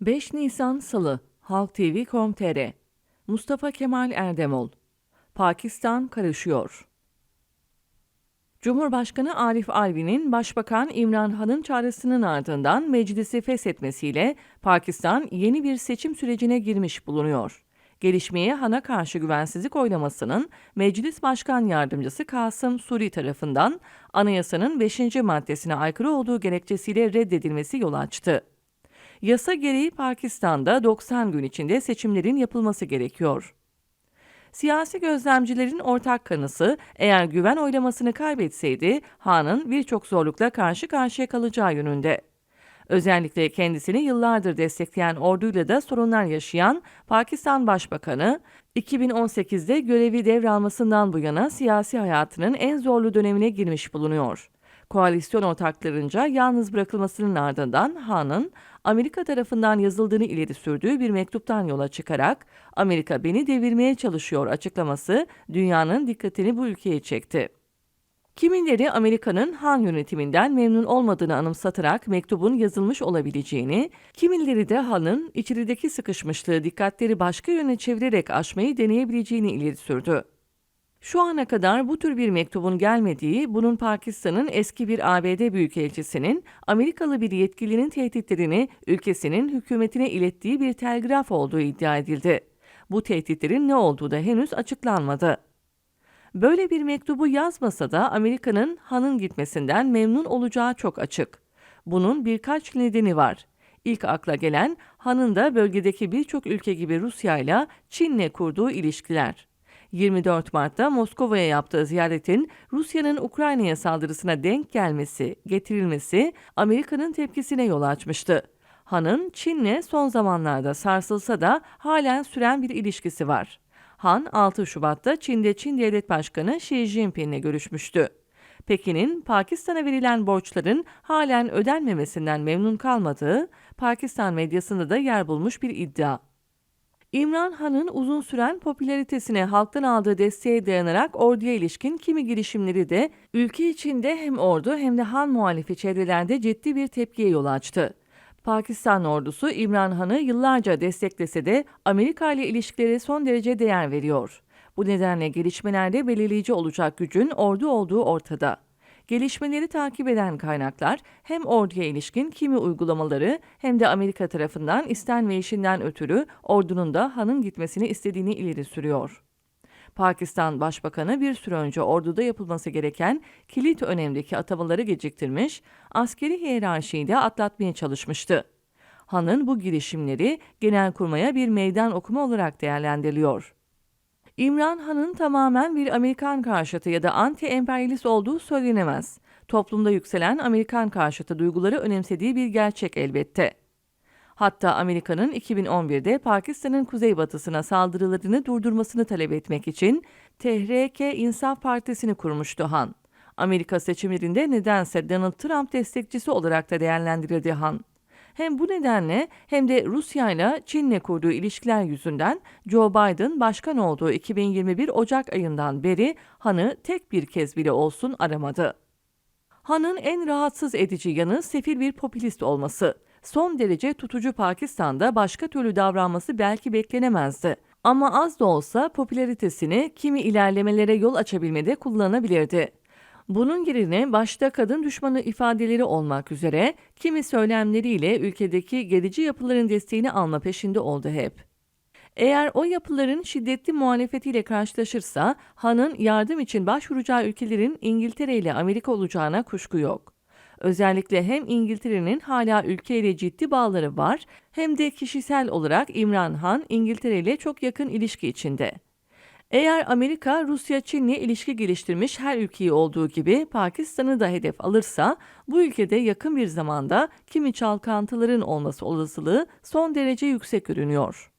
5 Nisan Salı Halk TV.com.tr Mustafa Kemal Erdemol Pakistan karışıyor. Cumhurbaşkanı Arif Alvi'nin Başbakan İmran Han'ın çağrısının ardından meclisi feshetmesiyle Pakistan yeni bir seçim sürecine girmiş bulunuyor. Gelişmeye Han'a karşı güvensizlik oylamasının Meclis Başkan Yardımcısı Kasım Suri tarafından anayasanın 5. maddesine aykırı olduğu gerekçesiyle reddedilmesi yol açtı. Yasa gereği Pakistan'da 90 gün içinde seçimlerin yapılması gerekiyor. Siyasi gözlemcilerin ortak kanısı eğer güven oylamasını kaybetseydi Han'ın birçok zorlukla karşı karşıya kalacağı yönünde. Özellikle kendisini yıllardır destekleyen orduyla da sorunlar yaşayan Pakistan Başbakanı, 2018'de görevi devralmasından bu yana siyasi hayatının en zorlu dönemine girmiş bulunuyor. Koalisyon ortaklarınca yalnız bırakılmasının ardından Han'ın Amerika tarafından yazıldığını ileri sürdüğü bir mektuptan yola çıkarak Amerika beni devirmeye çalışıyor açıklaması dünyanın dikkatini bu ülkeye çekti. Kimileri Amerika'nın Han yönetiminden memnun olmadığını anımsatarak mektubun yazılmış olabileceğini, kimileri de Han'ın içerideki sıkışmışlığı dikkatleri başka yöne çevirerek aşmayı deneyebileceğini ileri sürdü. Şu ana kadar bu tür bir mektubun gelmediği, bunun Pakistan'ın eski bir ABD büyükelçisinin Amerikalı bir yetkilinin tehditlerini ülkesinin hükümetine ilettiği bir telgraf olduğu iddia edildi. Bu tehditlerin ne olduğu da henüz açıklanmadı. Böyle bir mektubu yazmasa da Amerika'nın Han'ın gitmesinden memnun olacağı çok açık. Bunun birkaç nedeni var. İlk akla gelen Han'ın da bölgedeki birçok ülke gibi Rusya ile Çin'le kurduğu ilişkiler. 24 Mart'ta Moskova'ya yaptığı ziyaretin Rusya'nın Ukrayna'ya saldırısına denk gelmesi, getirilmesi Amerika'nın tepkisine yol açmıştı. Han'ın Çin'le son zamanlarda sarsılsa da halen süren bir ilişkisi var. Han 6 Şubat'ta Çin'de Çin Devlet Başkanı Xi Jinping'le görüşmüştü. Pekin'in Pakistan'a verilen borçların halen ödenmemesinden memnun kalmadığı Pakistan medyasında da yer bulmuş bir iddia. İmran Han'ın uzun süren popülaritesine halktan aldığı desteğe dayanarak orduya ilişkin kimi girişimleri de ülke içinde hem ordu hem de Han muhalifi çevrelerde ciddi bir tepkiye yol açtı. Pakistan ordusu İmran Han'ı yıllarca desteklese de Amerika ile ilişkilere son derece değer veriyor. Bu nedenle gelişmelerde belirleyici olacak gücün ordu olduğu ortada. Gelişmeleri takip eden kaynaklar hem orduya ilişkin kimi uygulamaları hem de Amerika tarafından istenmeyişinden ötürü ordunun da Han'ın gitmesini istediğini ileri sürüyor. Pakistan Başbakanı bir süre önce orduda yapılması gereken kilit önemdeki atamaları geciktirmiş, askeri hiyerarşiyi de atlatmaya çalışmıştı. Han'ın bu girişimleri Genelkurmay'a bir meydan okuma olarak değerlendiriliyor. İmran Han'ın tamamen bir Amerikan karşıtı ya da anti-emperyalist olduğu söylenemez. Toplumda yükselen Amerikan karşıtı duyguları önemsediği bir gerçek elbette. Hatta Amerika'nın 2011'de Pakistan'ın kuzeybatısına saldırılarını durdurmasını talep etmek için THRK İnsaf Partisi'ni kurmuştu Han. Amerika seçimlerinde nedense Donald Trump destekçisi olarak da değerlendirildi Han. Hem bu nedenle hem de Rusya ile Çin'le kurduğu ilişkiler yüzünden Joe Biden başkan olduğu 2021 Ocak ayından beri Han'ı tek bir kez bile olsun aramadı. Han'ın en rahatsız edici yanı sefil bir popülist olması. Son derece tutucu Pakistan'da başka türlü davranması belki beklenemezdi. Ama az da olsa popülaritesini kimi ilerlemelere yol açabilmede kullanabilirdi. Bunun yerine başta kadın düşmanı ifadeleri olmak üzere kimi söylemleriyle ülkedeki gerici yapıların desteğini alma peşinde oldu hep. Eğer o yapıların şiddetli muhalefetiyle karşılaşırsa Han'ın yardım için başvuracağı ülkelerin İngiltere ile Amerika olacağına kuşku yok. Özellikle hem İngiltere'nin hala ülkeyle ciddi bağları var hem de kişisel olarak İmran Han İngiltere ile çok yakın ilişki içinde. Eğer Amerika, Rusya, Çin'le ilişki geliştirmiş her ülkeyi olduğu gibi Pakistan'ı da hedef alırsa bu ülkede yakın bir zamanda kimi çalkantıların olması olasılığı son derece yüksek görünüyor.